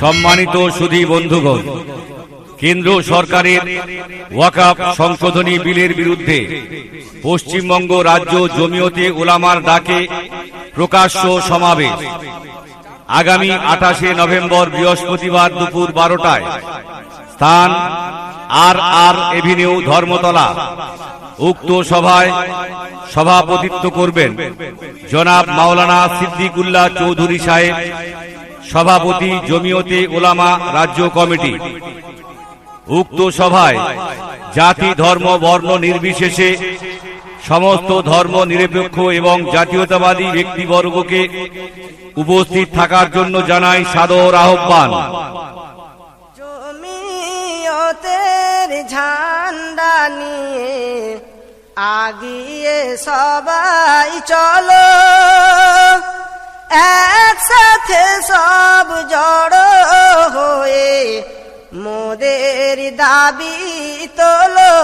সম্মানিত সুধী বন্ধুগণ কেন্দ্র সরকারের ওয়াকাফ সংশোধনী বিলের বিরুদ্ধে পশ্চিমবঙ্গ রাজ্য জমিয়তে ওলামার ডাকে প্রকাশ্য সমাবেশ। আগামী আঠাশে নভেম্বর বৃহস্পতিবার দুপুর বারোটায় স্থান আর আর এভিনিউ ধর্মতলা উক্ত সভায় সভাপতিত্ব করবেন জনাব মাওলানা সিদ্দিকুল্লাহ চৌধুরী সাহেব। সভাপতি জমিয়তে ওলামা রাজ্য কমিটি। উক্ত সভায় জাতি ধর্ম বর্ণ নির্বিশেষে সমস্ত ধর্ম নিরপেক্ষ এবং জাতীয়তাবাদী ব্যক্তিবর্গকে উপস্থিত থাকার জন্য জানাই সাদর আহ্বান। জমিয়তের ঝান্ডা নিয়ে আগিয়ে সবাই চলো। একসাথে সব জড়ো হয়ে মোদের দাবি তোলো।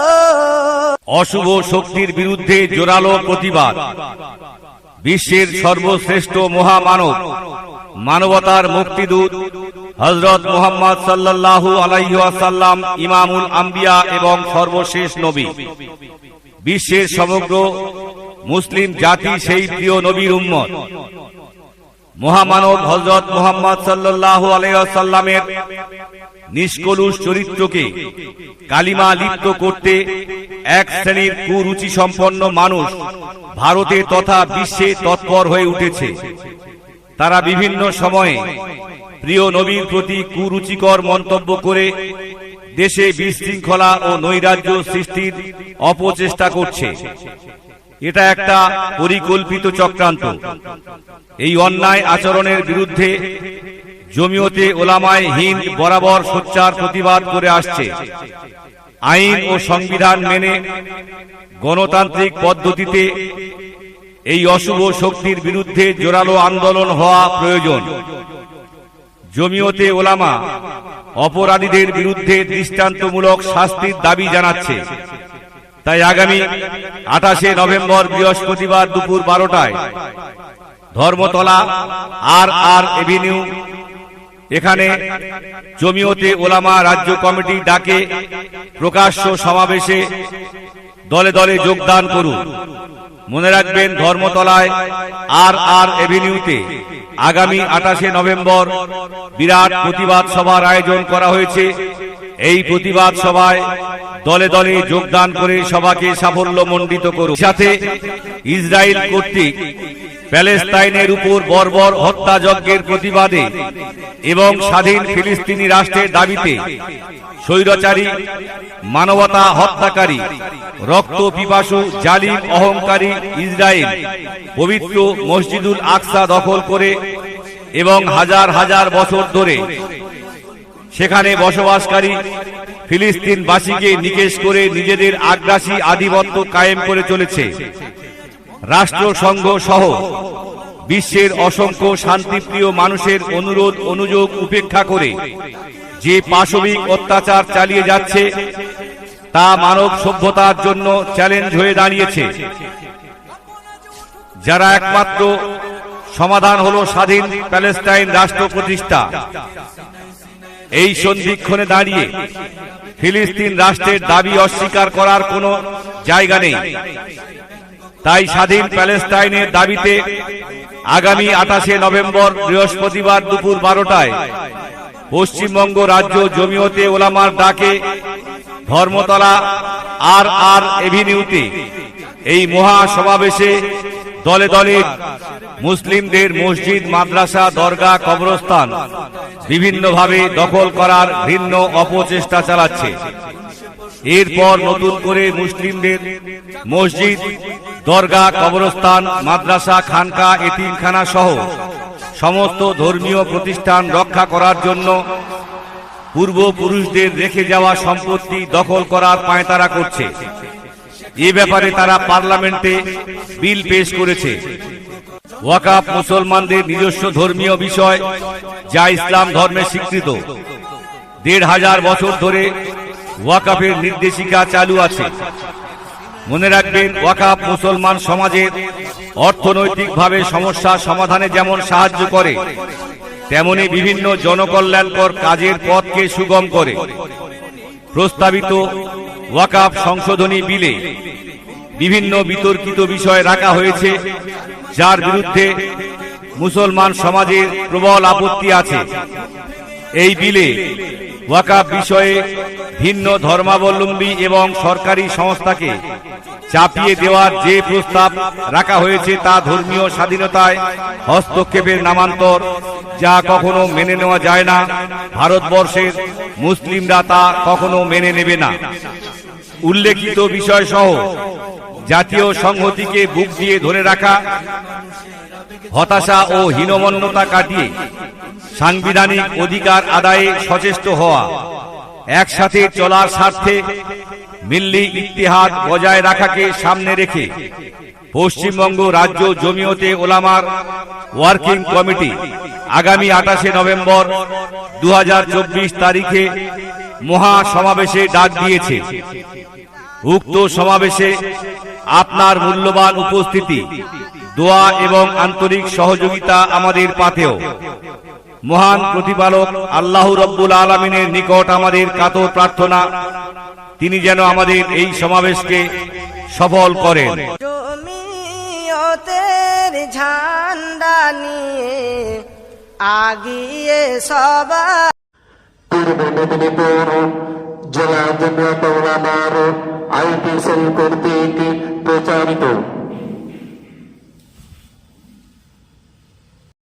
অশুভ শক্তির বিরুদ্ধে জোরালো প্রতিবাদ। বিশ্বের সর্বশ্রেষ্ঠ মহামানব, মানবতার মুক্তিদূত হজরত মোহাম্মদ সাল্লাল্লাহু আলাইহাসাল্লাম ইমামুল আম্বিয়া এবং সর্বশেষ নবী। বিশ্বের সমগ্র মুসলিম জাতি সেই প্রিয় নবীর উম্মত। মহামানব হজরত মোহাম্মদ সাল্লাল্লাহু আলাইসাল্লামের নিষ্কলুষ চরিত্রকে কালিমা লিপ্ত করতে এক শ্রেণির কুরুচি সম্পন্ন মানুষ ভারতে তথা বিশ্বে তৎপর হয়ে উঠেছে। তারা বিভিন্ন সময়ে প্রিয় নবীর প্রতি কুরুচিকর মন্তব্য করে দেশে বিশৃঙ্খলা ও নৈরাজ্য সৃষ্টির অপচেষ্টা করছে। এটা একটা পরিকল্পিত চক্রান্ত। এই অন্যায় আচরণের বিরুদ্ধে জমিয়তে ওলামায় হিন্দ বরাবর সোচ্চার প্রতিবাদ করে আসছে। আইন ও সংবিধান মেনে গণতান্ত্রিক পদ্ধতিতে এই অশুভ শক্তির বিরুদ্ধে জোরালো আন্দোলন হওয়া প্রয়োজন। জমিয়তে ওলামা অপরাধীদের বিরুদ্ধে দৃষ্টান্তমূলক শাস্তির দাবি জানাচ্ছে। তাই আগামী আঠাশে নভেম্বর বৃহস্পতিবার দুপুর বারোটায় ধর্মতলা আর আর এভিনিউ। এখানে জমিয়তে ওলামা রাজ্য কমিটি ডাকে প্রকাশ্য সমাবেশে দলে দলে যোগদান করুন। মনে রাখবেন ধর্মতলায় আর আর এভিনিউতে আগামী আঠাশে নভেম্বর বিরাট প্রতিবাদ সভার আয়োজন করা হয়েছে। এই প্রতিবাদ সভায় দলে দলে যোগদান করে সবাকে সাফল্য মণ্ডিত করুন। সাথে ইসরায়েল কর্তৃক প্যালেস্তাইনের উপর বর্বর হত্যাযজ্ঞের প্রতিবাদে এবং স্বাধীন ফিলিস্তিনি রাষ্ট্রের দাবিতে স্বৈরাচারী, মানবতা হত্যাকারী, রক্ত পিপাসু, জালিম, অহংকারী ইসরায়েল পবিত্র মসজিদুল আকসা দখল করে এবং হাজার হাজার বছর ধরে সেখানে বসবাসকারী ফিলিস্তিনবাসীকে নিকেশ করে নিজেদের আগ্রাসী আধিপত্য কায়েম করে চলেছে। রাষ্ট্রসংঘ সহ বিশ্বের অসংখ্য শান্তিপ্রিয় মানুষের অনুরোধ, অনুযোগ, উপেক্ষা করে যে পাশবিক অত্যাচার চালিয়ে যাচ্ছে, তা মানব সভ্যতার জন্য চ্যালেঞ্জ হয়ে দাঁড়িয়েছে। যারা একমাত্র সমাধান হল স্বাধীন প্যালেস্টাইন রাষ্ট্র প্রতিষ্ঠা। এই সন্ধিক্ষণে দাঁড়িয়ে ফিলিস্তিন রাষ্ট্রের দাবি অস্বীকার করার কোনো জায়গা নেই। তাই স্বাধীন প্যালেস্টাইনের দাবিতে আগামী আঠাশে নভেম্বর বৃহস্পতিবার দুপুর বারোটায় পশ্চিমবঙ্গ রাজ্য জমিয়তে ওলামার ডাকে ধর্মতলা আর আর এভিনিউতে এই মহা সমাবেশে দলে দলে মুসলিমদের মসজিদ, মাদ্রাসা দরগা কবরস্থান বিভিন্নভাবে দখল করার ভিন্ন অপচেষ্টা চালাচ্ছে। এরপর নতুন করে মুসলিমদের মসজিদ দরগা কবরস্থান, মাদ্রাসা, খানকা, এতিমখানা সহ সমস্ত ধর্মীয় প্রতিষ্ঠান রক্ষা করার জন্য পূর্বপুরুষদের রেখে যাওয়া সম্পত্তি দখল করার পায়তারা করছে। এ ব্যাপারে তারা পার্লামেন্টে বিল পেশ করেছে। ওয়াকাফ মুসলমানদের নিজস্ব ধর্মীয় বিষয়, যা ইসলাম ধর্মে স্বীকৃত। দেড় হাজার বছর ধরে ওয়াকাফের নির্দেশিকা চালু আছে। মনে রাখবেন, ওয়াকাফ মুসলমান সমাজের অর্থনৈতিকভাবে সমস্যা সমাধানে যেমন সাহায্য করে, তেমনি বিভিন্ন জনকল্যাণকর কাজের পথকে সুগম করে। প্রস্তাবিত ওয়াকাফ সংশোধনী বিলে বিভিন্ন বিতর্কিত বিষয় রাখা হয়েছে, যার বিরুদ্ধে মুসলমান সমাজের প্রবল আপত্তি আছে। এই বিলে ওয়াকাফ বিষয়ে ভিন্ন ধর্মাবলম্বী এবং সরকারি সংস্থাকে চাপিয়ে দেওয়ার যে প্রস্তাব রাখা হয়েছে তা ধর্মীয় স্বাধীনতায় হস্তক্ষেপের নামান্তর, যা কখনো মেনে নেওয়া যায় না। ভারতবর্ষের মুসলিমরা তা কখনো মেনে নেবে না। উল্লেখিত বিষয় সহ জাতীয় সংহতিকে বুক দিয়ে ধরে রাখা, হতাশা ও হীনমন্যতা কাটিয়ে সাংবিধানিক অধিকার আদায়ে সচেষ্ট হওয়া, একসাথে চলার স্বার্থে মিল্লি ইতিহাদ বজায় রাখাকে সামনে রেখে পশ্চিমবঙ্গ রাজ্য জমিয়তে ওলামার ওয়ার্কিং কমিটি আগামী আঠাশে নভেম্বর দু হাজার চব্বিশ তারিখে মহা সমাবেশে ডাক দিয়েছে। উক্ত সমাবেশে আপনার মূল্যবান উপস্থিতি, দোয়া এবং আন্তরিক সহযোগিতা আমাদের পাথেও মহান প্রতিপালক আল্লাহ রব্বুল আলমিনের নিকট আমাদের কাতর প্রার্থনা, তিনি যেন আমাদের এই সমাবেশকে সফল করেন। ঝান্ডা নিয়ে আগিয়ে সবাই জেলা জমিয়ত উলামার আইপি সেল কর্তৃক প্রচারিত